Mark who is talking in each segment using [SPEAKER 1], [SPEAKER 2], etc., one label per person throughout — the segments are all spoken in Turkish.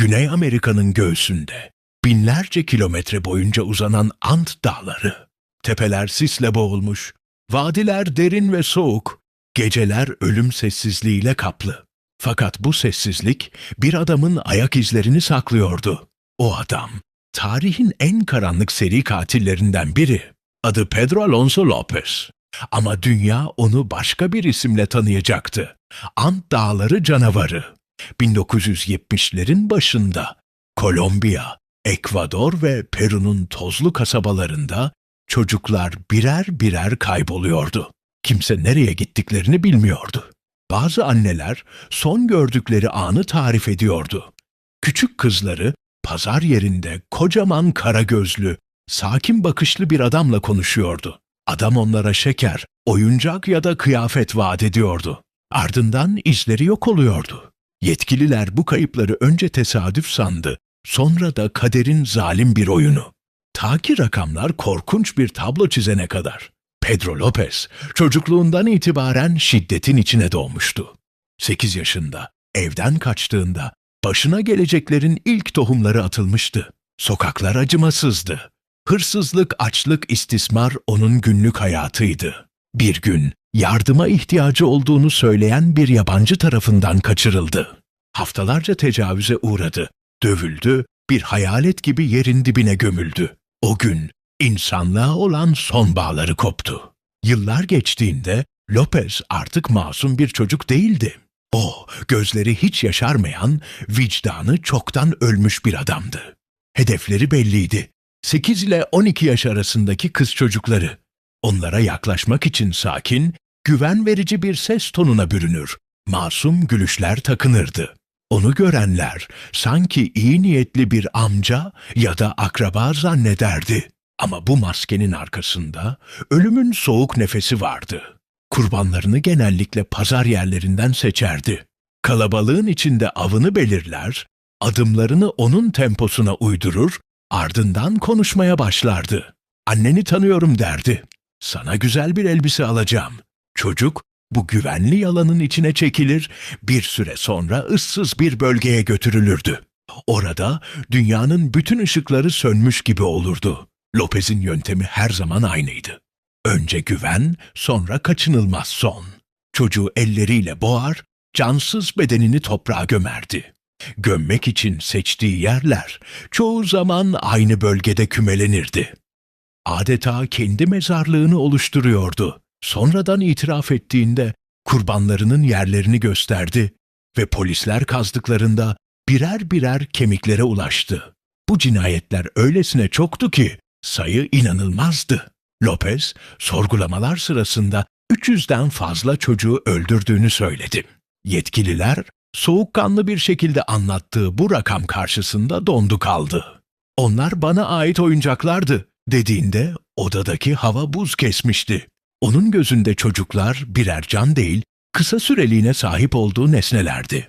[SPEAKER 1] Güney Amerika'nın göğsünde binlerce kilometre boyunca uzanan Ant Dağları. Tepeler sisle boğulmuş, vadiler derin ve soğuk, geceler ölüm sessizliğiyle kaplı. Fakat bu sessizlik bir adamın ayak izlerini saklıyordu. O adam, tarihin en karanlık seri katillerinden biri. Adı Pedro Alonso Lopez. Ama dünya onu başka bir isimle tanıyacaktı. Ant Dağları Canavarı. 1970'lerin başında Kolombiya, Ekvador ve Peru'nun tozlu kasabalarında çocuklar birer birer kayboluyordu. Kimse nereye gittiklerini bilmiyordu. Bazı anneler son gördükleri anı tarif ediyordu. Küçük kızları pazar yerinde kocaman kara gözlü, sakin bakışlı bir adamla konuşuyordu. Adam onlara şeker, oyuncak ya da kıyafet vaat ediyordu. Ardından izleri yok oluyordu. Yetkililer bu kayıpları önce tesadüf sandı, sonra da kaderin zalim bir oyunu. Ta ki rakamlar korkunç bir tablo çizene kadar. Pedro Lopez çocukluğundan itibaren şiddetin içine doğmuştu. 8 yaşında evden kaçtığında başına geleceklerin ilk tohumları atılmıştı. Sokaklar acımasızdı. Hırsızlık, açlık, istismar onun günlük hayatıydı. Bir gün yardıma ihtiyacı olduğunu söyleyen bir yabancı tarafından kaçırıldı. Haftalarca tecavüze uğradı, dövüldü, bir hayalet gibi yerin dibine gömüldü. O gün insanlığa olan son bağları koptu. Yıllar geçtiğinde Lopez artık masum bir çocuk değildi. O, gözleri hiç yaşarmayan, vicdanı çoktan ölmüş bir adamdı. Hedefleri belliydi. 8 ile 12 yaş arasındaki kız çocukları. Onlara yaklaşmak için sakin, güven verici bir ses tonuna bürünür. Masum gülüşler takınırdı. Onu görenler sanki iyi niyetli bir amca ya da akraba zannederdi. Ama bu maskenin arkasında ölümün soğuk nefesi vardı. Kurbanlarını genellikle pazar yerlerinden seçerdi. Kalabalığın içinde avını belirler, adımlarını onun temposuna uydurur, ardından konuşmaya başlardı. Anneni tanıyorum derdi. Sana güzel bir elbise alacağım. Çocuk bu güvenli yalanın içine çekilir, bir süre sonra ıssız bir bölgeye götürülürdü. Orada dünyanın bütün ışıkları sönmüş gibi olurdu. Lopez'in yöntemi her zaman aynıydı. Önce güven, sonra kaçınılmaz son. Çocuğu elleriyle boğar, cansız bedenini toprağa gömerdi. Gömmek için seçtiği yerler çoğu zaman aynı bölgede kümelenirdi. Adeta kendi mezarlığını oluşturuyordu. Sonradan itiraf ettiğinde kurbanlarının yerlerini gösterdi ve polisler kazdıklarında birer birer kemiklere ulaştı. Bu cinayetler öylesine çoktu ki sayı inanılmazdı. Lopez sorgulamalar sırasında 300'den fazla çocuğu öldürdüğünü söyledi. Yetkililer soğukkanlı bir şekilde anlattığı bu rakam karşısında dondu kaldı. Onlar bana ait oyuncaklardı dediğinde odadaki hava buz kesmişti. Onun gözünde çocuklar birer can değil, kısa süreliğine sahip olduğu nesnelerdi.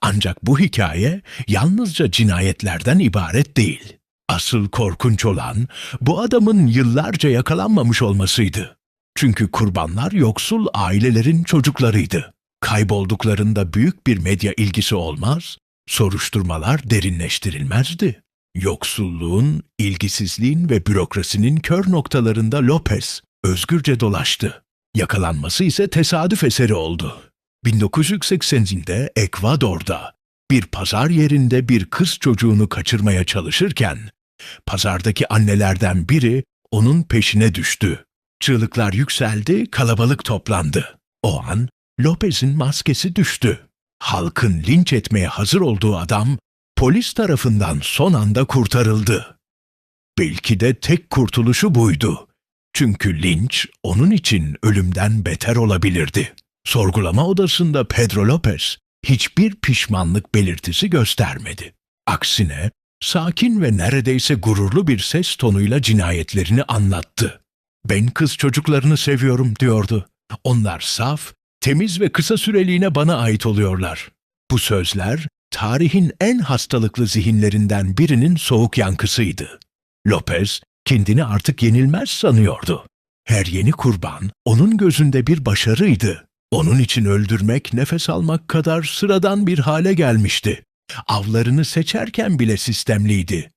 [SPEAKER 1] Ancak bu hikaye yalnızca cinayetlerden ibaret değil. Asıl korkunç olan bu adamın yıllarca yakalanmamış olmasıydı. Çünkü kurbanlar yoksul ailelerin çocuklarıydı. Kaybolduklarında büyük bir medya ilgisi olmaz, soruşturmalar derinleştirilmezdi. Yoksulluğun, ilgisizliğin ve bürokrasinin kör noktalarında Lopez özgürce dolaştı. Yakalanması ise tesadüf eseri oldu. 1980'inde Ekvador'da bir pazar yerinde bir kız çocuğunu kaçırmaya çalışırken pazardaki annelerden biri onun peşine düştü. Çığlıklar yükseldi, kalabalık toplandı. O an Lopez'in maskesi düştü. Halkın linç etmeye hazır olduğu adam polis tarafından son anda kurtarıldı. Belki de tek kurtuluşu buydu. Çünkü linç onun için ölümden beter olabilirdi. Sorgulama odasında Pedro Lopez hiçbir pişmanlık belirtisi göstermedi. Aksine sakin ve neredeyse gururlu bir ses tonuyla cinayetlerini anlattı. Ben kız çocuklarını seviyorum diyordu. Onlar saf, temiz ve kısa süreliğine bana ait oluyorlar. Bu sözler tarihin en hastalıklı zihinlerinden birinin soğuk yankısıydı. Lopez kendini artık yenilmez sanıyordu. Her yeni kurban onun gözünde bir başarıydı. Onun için öldürmek nefes almak kadar sıradan bir hale gelmişti. Avlarını seçerken bile sistemliydi.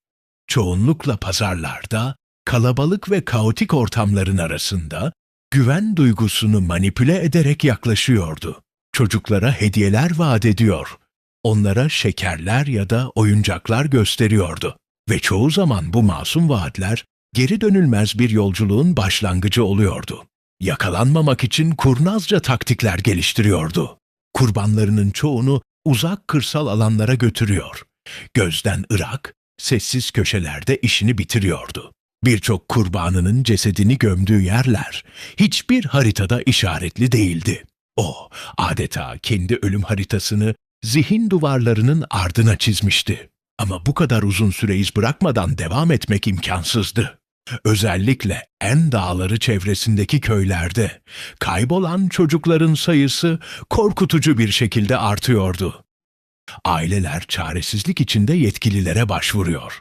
[SPEAKER 1] Çoğunlukla pazarlarda, kalabalık ve kaotik ortamların arasında güven duygusunu manipüle ederek yaklaşıyordu. Çocuklara hediyeler vaat ediyor, onlara şekerler ya da oyuncaklar gösteriyordu. Ve çoğu zaman bu masum vaatler geri dönülmez bir yolculuğun başlangıcı oluyordu. Yakalanmamak için kurnazca taktikler geliştiriyordu. Kurbanlarının çoğunu uzak kırsal alanlara götürüyor. Gözden ırak, sessiz köşelerde işini bitiriyordu. Birçok kurbanının cesedini gömdüğü yerler hiçbir haritada işaretli değildi. O adeta kendi ölüm haritasını zihin duvarlarının ardına çizmişti. Ama bu kadar uzun süre iz bırakmadan devam etmek imkansızdı. Özellikle en dağları çevresindeki köylerde kaybolan çocukların sayısı korkutucu bir şekilde artıyordu. Aileler çaresizlik içinde yetkililere başvuruyor.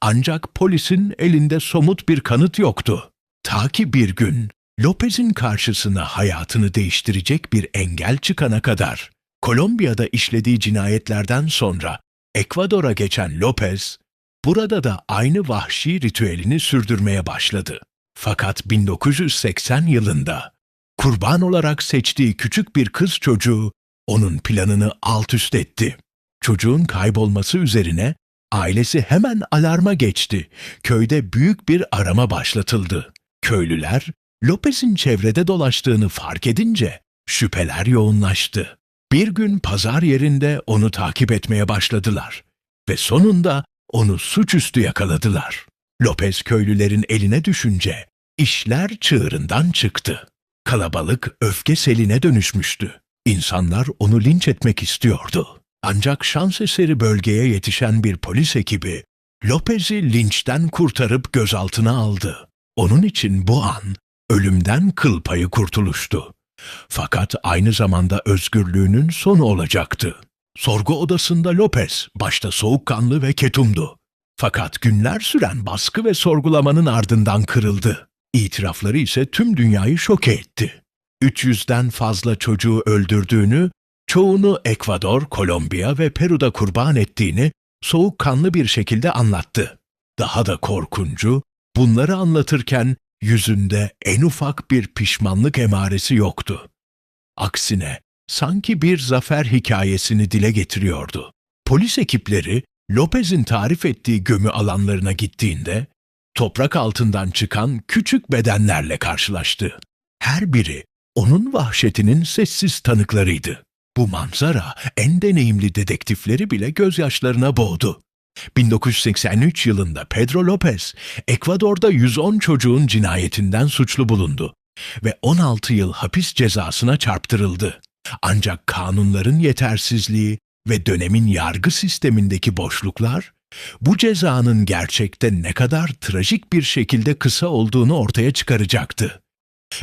[SPEAKER 1] Ancak polisin elinde somut bir kanıt yoktu. Ta ki bir gün Lopez'in karşısına hayatını değiştirecek bir engel çıkana kadar Kolombiya'da işlediği cinayetlerden sonra Ekvador'a geçen Lopez, burada da aynı vahşi ritüelini sürdürmeye başladı. Fakat 1980 yılında kurban olarak seçtiği küçük bir kız çocuğu onun planını alt üst etti. Çocuğun kaybolması üzerine ailesi hemen alarma geçti. Köyde büyük bir arama başlatıldı. Köylüler Lopez'in çevrede dolaştığını fark edince şüpheler yoğunlaştı. Bir gün pazar yerinde onu takip etmeye başladılar ve sonunda onu suçüstü yakaladılar. Lopez köylülerin eline düşünce işler çığırından çıktı. Kalabalık öfke seline dönüşmüştü. İnsanlar onu linç etmek istiyordu. Ancak şans eseri bölgeye yetişen bir polis ekibi Lopez'i linçten kurtarıp gözaltına aldı. Onun için bu an ölümden kıl payı kurtuluştu. Fakat aynı zamanda özgürlüğünün sonu olacaktı. Sorgu odasında Lopez başta soğukkanlı ve ketumdu. Fakat günler süren baskı ve sorgulamanın ardından kırıldı. İtirafları ise tüm dünyayı şoke etti. 300'den fazla çocuğu öldürdüğünü, çoğunu Ekvador, Kolombiya ve Peru'da kurban ettiğini soğukkanlı bir şekilde anlattı. Daha da korkuncu, bunları anlatırken yüzünde en ufak bir pişmanlık emaresi yoktu. Aksine sanki bir zafer hikayesini dile getiriyordu. Polis ekipleri Lopez'in tarif ettiği gömü alanlarına gittiğinde toprak altından çıkan küçük bedenlerle karşılaştı. Her biri onun vahşetinin sessiz tanıklarıydı. Bu manzara en deneyimli dedektifleri bile gözyaşlarına boğdu. 1983 yılında Pedro Lopez, Ekvador'da 110 çocuğun cinayetinden suçlu bulundu ve 16 yıl hapis cezasına çarptırıldı. Ancak kanunların yetersizliği ve dönemin yargı sistemindeki boşluklar, bu cezanın gerçekte ne kadar trajik bir şekilde kısa olduğunu ortaya çıkaracaktı.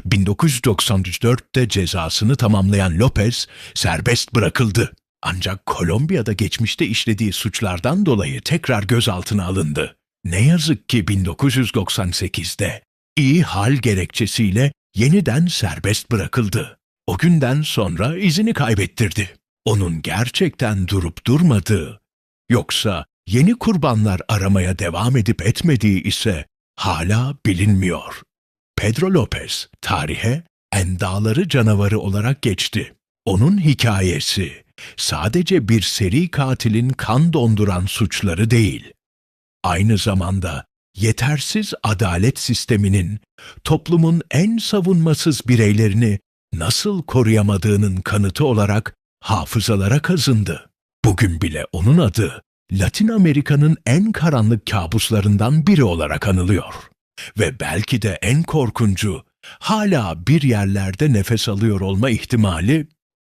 [SPEAKER 1] 1994'te cezasını tamamlayan Lopez serbest bırakıldı. Ancak Kolombiya'da geçmişte işlediği suçlardan dolayı tekrar gözaltına alındı. Ne yazık ki 1998'de iyi hal gerekçesiyle yeniden serbest bırakıldı. O günden sonra izini kaybettirdi. Onun gerçekten durup durmadığı, yoksa yeni kurbanlar aramaya devam edip etmediği ise hala bilinmiyor. Pedro Lopez tarihe endaları canavarı olarak geçti. Onun hikayesi sadece bir seri katilin kan donduran suçları değil, aynı zamanda yetersiz adalet sisteminin toplumun en savunmasız bireylerini nasıl koruyamadığının kanıtı olarak hafızalara kazındı. Bugün bile onun adı Latin Amerika'nın en karanlık kabuslarından biri olarak anılıyor. Ve belki de en korkuncu, hala bir yerlerde nefes alıyor olma ihtimali